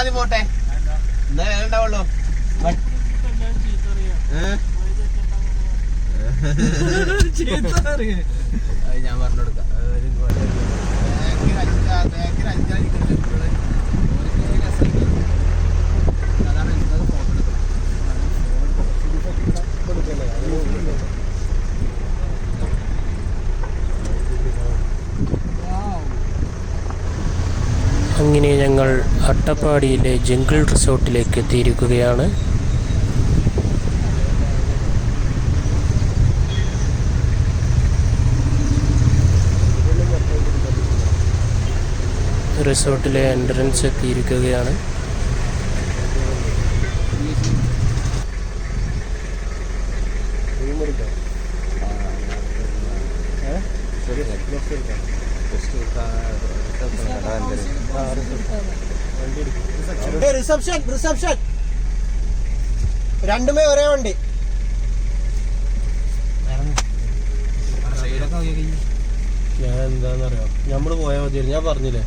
ആദ്യം പോട്ടെ. എന്നാ വേറെ ഞാൻ പറഞ്ഞു കൊടുക്കാം അങ്ങനെ ഞങ്ങൾ അട്ടപ്പാടിയിലെ ജംഗിൾ റിസോർട്ടിലേക്ക് എത്തിയിരിക്കുകയാണ്. റിസോർട്ടിലെ എൻട്രൻസ് എത്തിയിരിക്കുകയാണ്. റിസപ്ഷൻ റിസപ്ഷൻ രണ്ടുമേ ഒരേ വണ്ടി. ഞാൻ എന്താണെന്നറിയാം നമ്മൾ പോയാൽ മതിയായിരുന്നു. ഞാൻ പറഞ്ഞില്ലേ?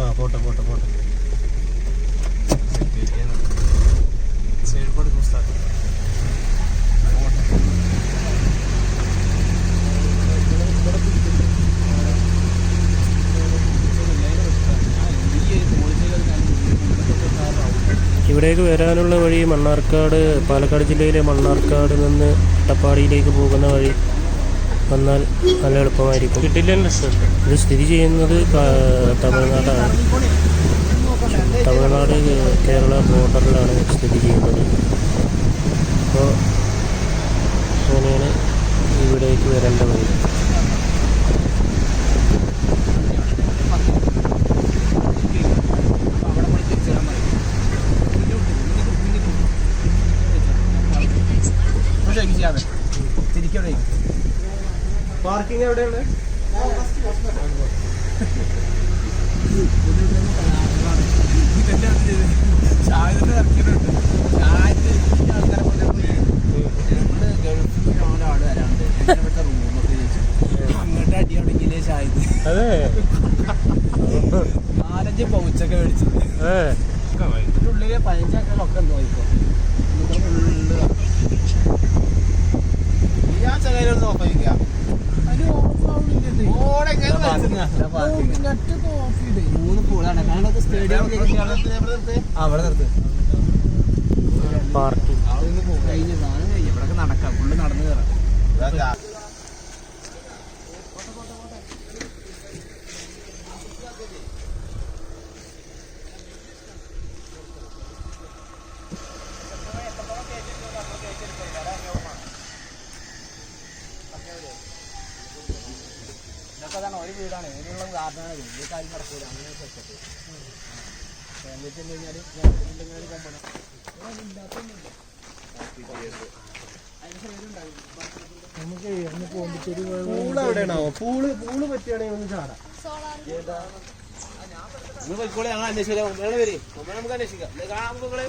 ആ പോട്ടെ പോട്ടെ പോട്ടെ. ഇവിടേക്ക് വരാനുള്ള വഴി മണ്ണാർക്കാട് പാലക്കാട് ജില്ലയിലെ മണ്ണാർക്കാട് നിന്ന് അട്ടപ്പാടിയിലേക്ക് പോകുന്ന വഴി വന്നാൽ നല്ല എളുപ്പമായിരിക്കും. ഇത് സ്ഥിതി ചെയ്യുന്നത് തമിഴ്നാടാണ്. തമിഴ്നാട് കേരള ബോർഡറിലാണ് സ്ഥിതി ചെയ്യുന്നത്. അപ്പോൾ അങ്ങനെയാണ് ഇവിടേക്ക് വരേണ്ട വഴി. എവിടെയാണ്? മൂന്ന് പൂളാണ് കാരണം സ്റ്റേഡിയം അവിടെ നിർത്ത്. പാർട്ടി കഴിഞ്ഞ. ഇവിടെ നടക്കാം. ഫുള്ള് നടന്നു കയറാം ഒരു വീടാണ്. ഇതിനുള്ള ഗാർഡനാണ്. വലിയ കാര്യം നടക്കൂല. അങ്ങനെ സെറ്റപ്പ് ഫാമിലി ചെന്ന് കഴിഞ്ഞാൽ ഇങ്ങനെ കൊമ്പണം പൂൾ എവിടെയാണാവോ? പൂൾ പൂൾ പറ്റുകയാണെങ്കിൽ ഒന്ന് ചാടാം. നിങ്ങൾ പോയിക്കോളെ. ഞങ്ങൾ അന്വേഷിക്കാം. മുമ്പേ വരെ. മുമ്പേ നമുക്ക് അന്വേഷിക്കാം. ഇത് കാണാൻ നിങ്ങൾ.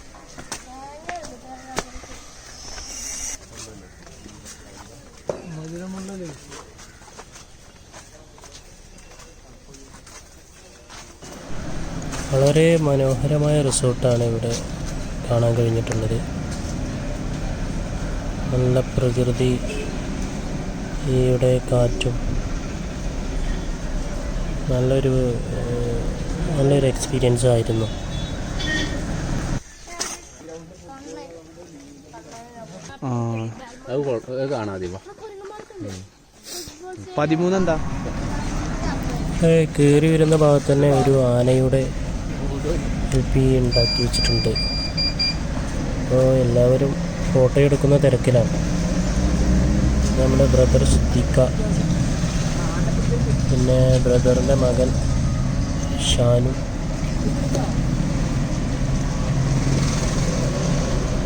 വളരെ മനോഹരമായ റിസോർട്ടാണ് ഇവിടെ കാണാൻ കഴിഞ്ഞിട്ടുള്ളത്. നല്ല പ്രകൃതി ഇവിടെ കാറ്റും നല്ലൊരു നല്ലൊരു എക്സ്പീരിയൻസ് ആയിരുന്നു. പതിമൂന്നെന്താ? കയറി വരുന്ന ഭാഗത്ത് തന്നെ ഒരു ആനയുടെ ശില്പി ഉണ്ടാക്കി വെച്ചിട്ടുണ്ട്. അപ്പോൾ എല്ലാവരും ഫോട്ടോ എടുക്കുന്ന തിരക്കിലാണ്. നമ്മുടെ ബ്രദർ സിദ്ദിഖ. പിന്നെ ബ്രദറിന്റെ മകൻ ഷാനു.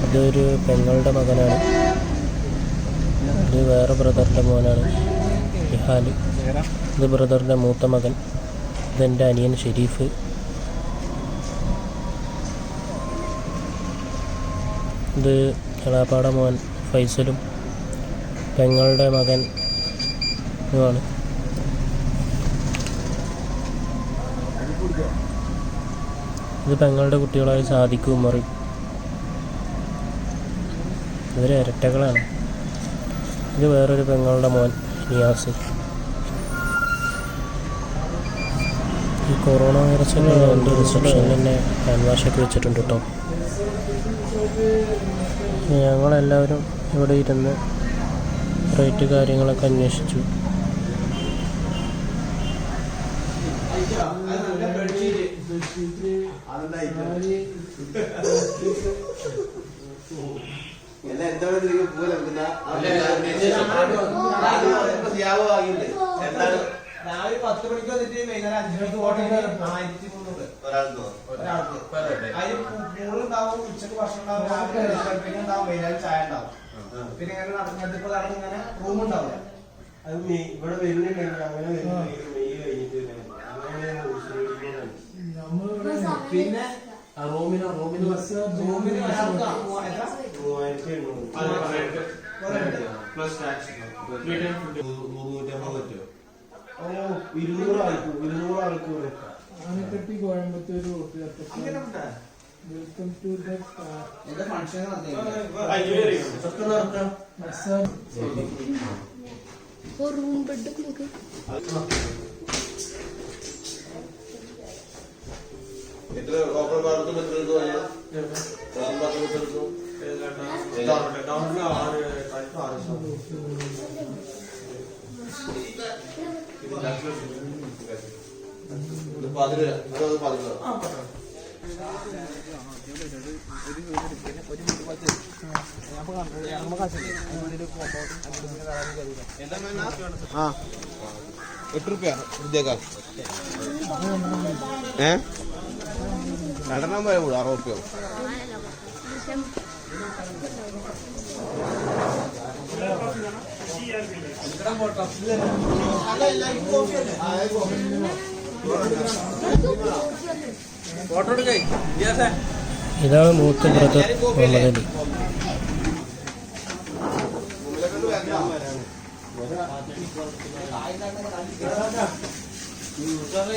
ഇതൊരു പെങ്ങളുടെ മകനാണ്. ഇത് വേറെ ബ്രദറിന്റെ മോനാണ്. ഇഹാൽ ഇത് ബ്രദറിന്റെ മൂത്ത മകൻ. ഇതെന്റെ അനിയൻ ഷെരീഫ്. ഇത് എളാപ്പാട മോൻ ഫൈസലും പെങ്ങളുടെ മകൻ ആണ് ഇത് പെങ്ങളുടെ കുട്ടികളായ സാധിക്കും മറി ഇവർ ഇരട്ടകളാണ്. ഇത് വേറൊരു പെങ്ങളുടെ മോൻ നിയാസ്. ഈ കൊറോണ വൈറസിന് എന്റെ റിസപ്ഷനിൽ തന്നെ ഹാൻഡ് വാഷൊക്കെ വെച്ചിട്ടുണ്ട് കേട്ടോ ഞങ്ങളെല്ലാവരും ഇവിടെ ഇരുന്ന് റേറ്റ് കാര്യങ്ങളൊക്കെ അന്വേഷിച്ചു. എന്താണ് രാവിലെ പത്ത് മണിക്ക് വന്നിട്ട് വൈകുന്നേരം അഞ്ചു മണിക്ക് ഓട്ടം ആയിരത്തി മുന്നൂറ്. ഒരാൾക്ക് അതിന് മൂളുണ്ടാവും ഉച്ചയ്ക്ക് ഭക്ഷണം ഉണ്ടാവും രാവിലെ കഴിപ്പിക്കാൻ ഉണ്ടാവും വൈകുന്നേരം ചായ ഉണ്ടാവും. പിന്നെ ഇങ്ങനെ ഇങ്ങനെ റൂം ഉണ്ടാവില്ല. അത് മെയ് ഇവിടെ വരുന്നുണ്ടെങ്കിൽ അങ്ങനെ വരുന്നുണ്ടെങ്കിൽ മെയ് കഴിഞ്ഞിട്ട് വരണം. അങ്ങനെ ഉച്ചയ്ക്ക് പിന്നെ റൂമിന് റൂമിന്? മൂവായിരത്തി എണ്ണൂറ് പ്ലസ് ടാക്സ്. നൂറ്റമ്പത് പറ്റുമോ? ഓ. ഇരുന്നൂറ് ആൾക്ക് ഇരുന്നൂറ് ആൾക്ക് വെക്കാം അണക്കെട്ടി Coimbatore welcome to room bed എത്ര ഓപ്പൺ ബാത്റൂം എത്ര എടുത്തു ബാത്റൂം എത്ര എടുത്തു ആറ് ആ എട്ട് റുപ്യ ഇതേക്കാം ഏ? രണ്ടെണ്ണം പോയ കൂടെ അറുപത് റുപ്യ? ഫോട്ടോ എടുക്കേ ഇതാണ് മൂത്ത ബ്രദർ മുഹമ്മദ് അലി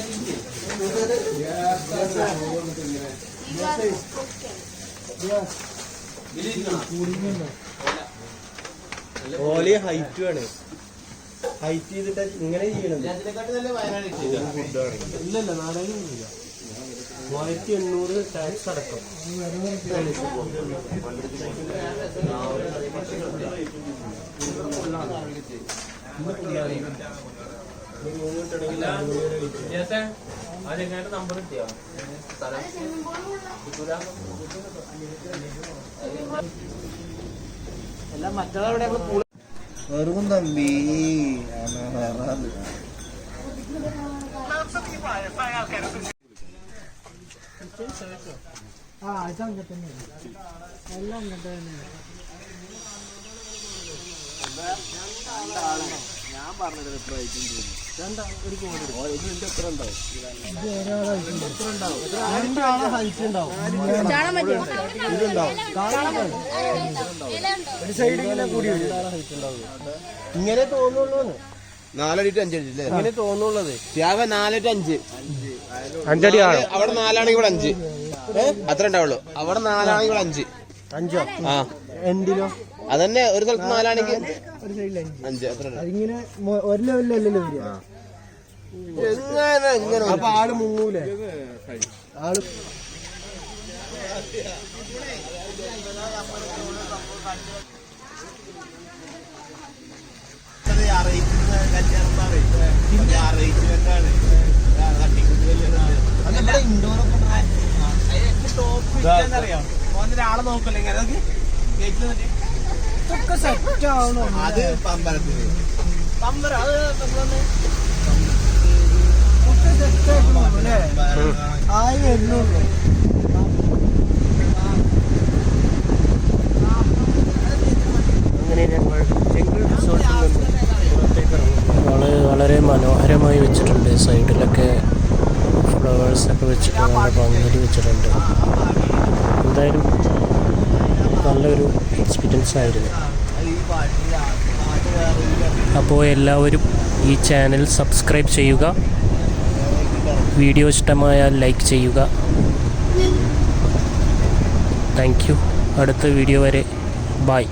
ഓലി ഹൈറ്റ് ആണ് ഹൈറ്റ് ചെയ്തിട്ട് ഇങ്ങനെ ചെയ്യണത്? ഇല്ലല്ല നാലായിരം ഇല്ല മൂവായിരത്തി എണ്ണൂറ് ടാക്സ് അടക്കം. വെറും തമ്പി. ആ ഇത് അങ്ങനെ തന്നെ. എല്ലാം അങ്ങനെ തന്നെ. ഞാൻ പറഞ്ഞത് എത്ര ഐറ്റം ഇത് ഇങ്ങനെ കൂടി വരും ഇങ്ങനെ തോന്നുള്ളൂ നാലടി ടു അഞ്ചടി അല്ലേ? ഇങ്ങനെ തോന്നുള്ളത് ത്യാഗ നാലടി ടു അഞ്ച്. അഞ്ചടി ആണോ? അവിടെ നാലാണെങ്കിൽ ഇവിടെ അഞ്ച്. അത്ര ഉണ്ടാവുള്ളൂ. അവിടെ നാലാണെങ്കിൽ ഇവിടെ അഞ്ച്. അഞ്ചോ? ആ. എന്തിനോ? അതന്നെ ഒരു സ്ഥലത്ത് നാലാണെങ്കിൽ ഒരു സൈഡിൽ അഞ്ച്. അതിങ്ങനെ ഒരു ലെവലിലല്ലല്ലോ വരിക? അപ്പൊ ആൾ മുങ്ങൂലേ? ആൾ ഒരാളെ നോക്കല്ലേ ഇങ്ങനെ? നോക്ക്. അതൊക്കെ സെറ്റ് ആവണോ? അത് പമ്പരത്തിൽ പമ്പര അത് നമ്മളൊന്ന് ഒക്കെ സെറ്റ് ആക്കണോ? അല്ലേ? ആയി വരുന്നുള്ളൂ. നല്ലൊരു എക്സ്പീരിയൻസ് ആയിരുന്നു അപ്പോൾ എല്ലാവരും ഈ ചാനൽ സബ്സ്ക്രൈബ് ചെയ്യുക. വീഡിയോ ഇഷ്ടമായാൽ ലൈക്ക് ചെയ്യുക. Thank you. അടുത്ത വീഡിയോ വരെ. ബായ്